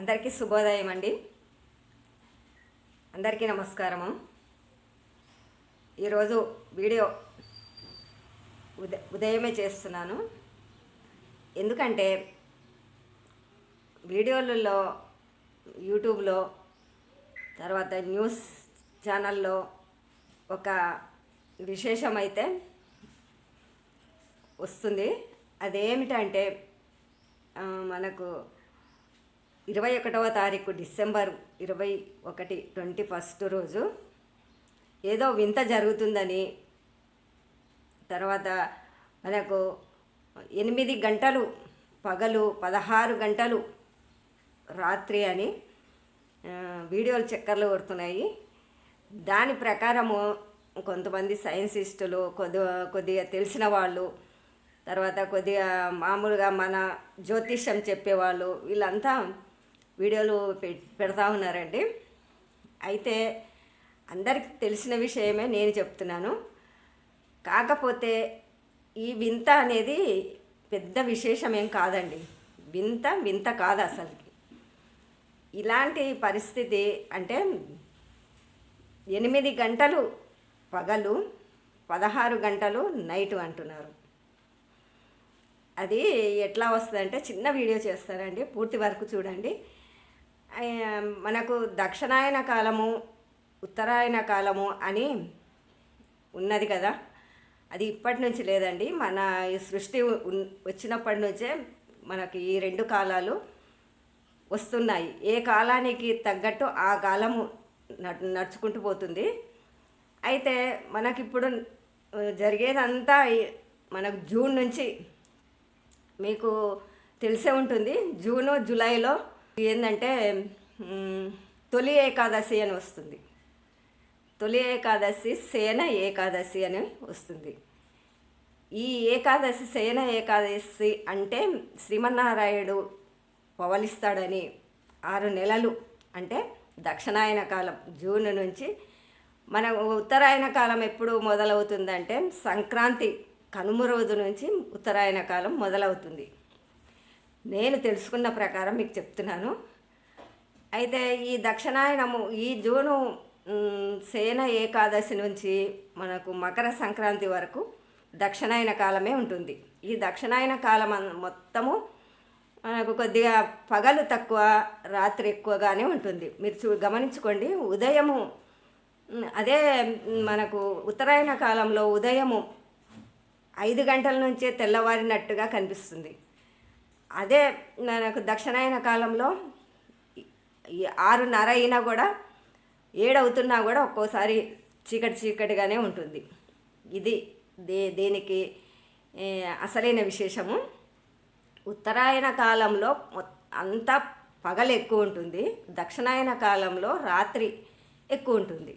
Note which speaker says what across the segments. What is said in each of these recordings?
Speaker 1: అందరికీ శుభోదయం అండి. అందరికీ నమస్కారము. ఈరోజు వీడియో ఉద ఉదయమే చేస్తున్నాను. ఎందుకంటే వీడియోలలో యూట్యూబ్లో తర్వాత న్యూస్ ఛానల్లో ఒక విశేషమైతే వస్తుంది. అదేమిటంటే మనకు ఇరవై ఒకటవ తారీఖు డిసెంబర్ ఇరవై ఒకటి ట్వంటీ ఫస్ట్ రోజు ఏదో వింత జరుగుతుందని తర్వాత మనకు ఎనిమిది గంటలు పగలు పదహారు గంటలు రాత్రి అని వీడియోలు చక్కర్లు కొడుతున్నాయి. దాని ప్రకారము కొంతమంది సైన్సిస్టులు కొద్ది కొద్దిగా తెలిసిన వాళ్ళు తర్వాత కొద్దిగా మామూలుగా మన జ్యోతిష్యం చెప్పేవాళ్ళు వీళ్ళంతా వీడియోలు పె పెడతా ఉన్నారండి. అయితే అందరికి తెలిసిన విషయమే నేను చెప్తున్నాను. కాకపోతే ఈ వింత అనేది పెద్ద విశేషం ఏం కాదండి. వింత వింత కాదు అసలుకి. ఇలాంటి పరిస్థితి అంటే ఎనిమిది గంటలు పగలు పదహారు గంటలు నైట్ అంటున్నారు. అది ఎట్లా వస్తుందంటే చిన్న వీడియో చేస్తారండి. పూర్తి వరకు చూడండి. మనకు దక్షిణాయన కాలము ఉత్తరాయణ కాలము అని ఉన్నది కదా. అది ఇప్పటి నుంచి లేదండి. మన ఈ సృష్టి వచ్చినప్పటి నుంచే మనకి ఈ రెండు కాలాలు వస్తున్నాయి. ఏ కాలానికి తగ్గట్టు ఆ కాలము నడుచుకుంటూ పోతుంది. అయితే మనకిప్పుడు జరిగేదంతా మనకు జూన్ నుంచి మీకు తెలిసే ఉంటుంది. జూను జూలైలో ఏంటంటే తొలి ఏకాదశి అని వస్తుంది. తొలి ఏకాదశి సేన ఏకాదశి అని వస్తుంది. ఈ ఏకాదశి సేన ఏకాదశి అంటే శ్రీమన్నారాయణుడు పవలిస్తాడని ఆరు నెలలు అంటే దక్షిణాయన కాలం జూన్ నుంచి. మన ఉత్తరాయణ కాలం ఎప్పుడు మొదలవుతుందంటే సంక్రాంతి కనుమ రోజు నుంచి ఉత్తరాయణ కాలం మొదలవుతుంది. నేను తెలుసుకున్న ప్రకారం మీకు చెప్తున్నాను. అయితే ఈ దక్షిణాయనము ఈ జూను సేన ఏకాదశి నుంచి మనకు మకర సంక్రాంతి వరకు దక్షిణాయన కాలమే ఉంటుంది. ఈ దక్షిణాయన కాలం మొత్తము మనకు కొద్దిగా పగలు తక్కువ రాత్రి ఎక్కువగానే ఉంటుంది. మీరు చూ గమనించుకోండి ఉదయము అదే మనకు ఉత్తరాయణ కాలంలో ఉదయము ఐదు గంటల నుంచే తెల్లవారినట్టుగా కనిపిస్తుంది. అదే నాకు దక్షిణాయన కాలంలో ఆరున్నర అయినా కూడా ఏడవుతున్నా కూడా ఒక్కోసారి చీకటి చీకటిగానే ఉంటుంది. ఇది దే దేనికి అసలైన విశేషము. ఉత్తరాయణ కాలంలో అంతా పగలు ఎక్కువ ఉంటుంది. దక్షిణాయన కాలంలో రాత్రి ఎక్కువ ఉంటుంది.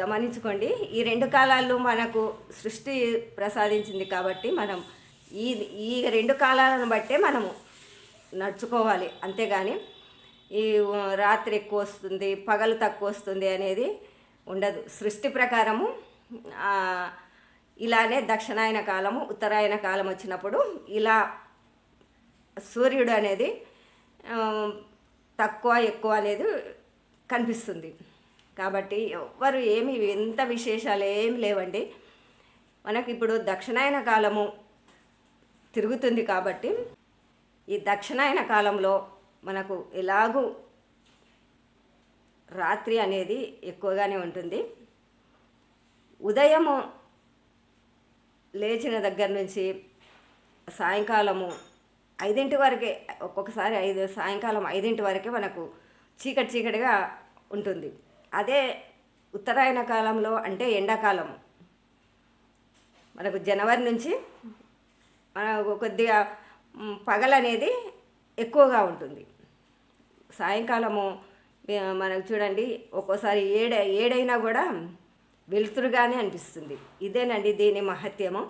Speaker 1: గమనించుకోండి ఈ రెండు కాలాలు మనకు సృష్టి ప్రసాదించింది కాబట్టి మనం ఈ ఈ రెండు కాలాలను బట్టే మనము నడుచుకోవాలి. అంతేగాని ఈ రాత్రి ఎక్కువ వస్తుంది పగలు తక్కువ వస్తుంది అనేది ఉండదు. సృష్టి ప్రకారము ఇలానే దక్షిణాయన కాలము ఉత్తరాయణ కాలం వచ్చినప్పుడు ఇలా సూర్యుడు అనేది తక్కువ ఎక్కువ అనేది కనిపిస్తుంది. కాబట్టి ఎవ్వరు ఏమి ఎంత విశేషాలు ఏమి లేవండి. మనకి ఇప్పుడు దక్షిణాయన కాలము తిరుగుతుంది కాబట్టి ఈ దక్షిణాయన కాలంలో మనకు ఎలాగూ రాత్రి అనేది ఎక్కువగానే ఉంటుంది. ఉదయము లేచిన దగ్గర నుంచి సాయంకాలము ఐదింటి వరకే ఒక్కొక్కసారి ఐదు సాయంకాలం ఐదింటి వరకే మనకు చీకటి చీకటిగా ఉంటుంది. అదే ఉత్తరాయణ కాలంలో అంటే ఎండాకాలం మనకు జనవరి నుంచి కొద్దిగా పగలనేది ఎక్కువగా ఉంటుంది. సాయంకాలము మనకు చూడండి ఒక్కోసారి ఏడ ఏడైనా కూడా వెలుతురుగానే అనిపిస్తుంది. ఇదేనండి దీని మహత్యము.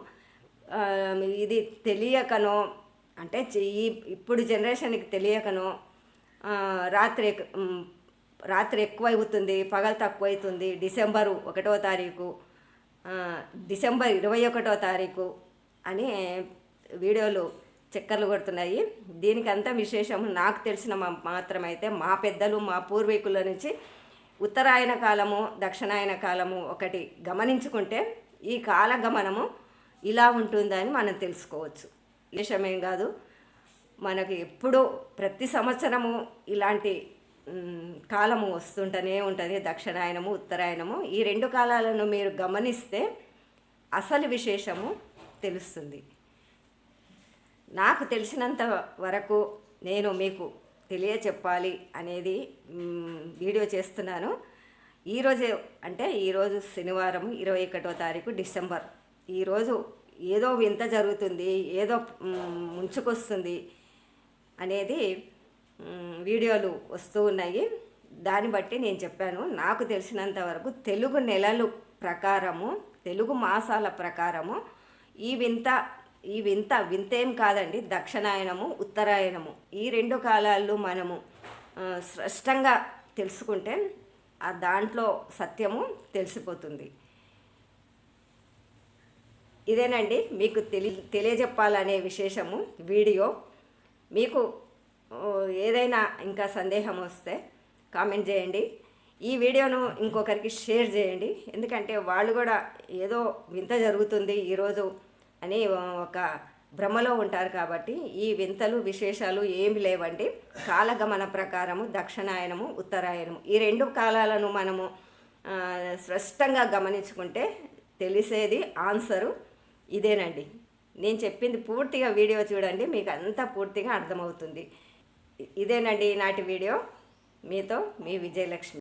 Speaker 1: ఇది తెలియకనో అంటే ఈ ఇప్పుడు జనరేషన్కి తెలియకనో రాత్రి రాత్రి ఎక్కువ అవుతుంది పగలు తక్కువ అవుతుంది డిసెంబరు ఒకటో తారీఖు డిసెంబర్ ఇరవై ఒకటో తారీఖు అని వీడియోలు చక్కర్లు కొడుతున్నాయి. దీనికంతా విశేషం నాకు తెలిసిన మా- మాత్రమైతే మా పెద్దలు మా పూర్వీకుల నుంచి ఉత్తరాయణ కాలము దక్షిణాయన కాలము ఒకటి గమనించుకుంటే ఈ కాలగమనము ఇలా ఉంటుందని మనం తెలుసుకోవచ్చు. విశేషమేం కాదు. మనకు ఎప్పుడూ ప్రతి సంవత్సరము ఇలాంటి కాలము వస్తుంటూనే ఉంటుంది. దక్షిణాయనము ఉత్తరాయణము ఈ రెండు కాలాలను మీరు గమనిస్తే అసలు విశేషము తెలుస్తుంది. నాకు తెలిసినంత వరకు నేను మీకు తెలియచెప్పాలి అనేది వీడియో చేస్తున్నాను. ఈరోజే అంటే ఈరోజు శనివారం ఇరవై ఒకటో తారీఖు డిసెంబర్. ఈరోజు ఏదో వింత జరుగుతుంది ఏదో ముంచుకొస్తుంది అనేది వీడియోలు వస్తూ ఉన్నాయి. దాన్ని బట్టి నేను చెప్పాను. నాకు తెలిసినంత వరకు తెలుగు నెలలు ప్రకారము తెలుగు మాసాల ప్రకారము ఈ వింత ఈ వింత వింతేం కాదండి. దక్షిణాయనము ఉత్తరాయణము ఈ రెండు కాలాల్లో మనము స్పష్టంగా తెలుసుకుంటే ఆ దాంట్లో సత్యము తెలిసిపోతుంది. ఇదేనండి. మీకు తెలి తెలియజెప్పాలనే విశేషము వీడియో. మీకు ఏదైనా ఇంకా సందేహం వస్తే కామెంట్ చేయండి. ఈ వీడియోను ఇంకొకరికి షేర్ చేయండి. ఎందుకంటే వాళ్ళు కూడా ఏదో వింత జరుగుతుంది ఈరోజు. అని ఒక భ్రమలో ఉంటారు కాబట్టి ఈ వింతలు విశేషాలు ఏమి లేవండి కాలగమన ప్రకారము దక్షిణాయనము ఉత్తరాయణము ఈ రెండు కాలాలను మనము స్పష్టంగా గమనించుకుంటే తెలిసేది ఆన్సరు ఇదేనండి. నేను చెప్పింది పూర్తిగా వీడియో చూడండి మీకు అంతా పూర్తిగా అర్థమవుతుంది. ఇదేనండి ఈనాటి వీడియో. మీతో మీ విజయలక్ష్మి.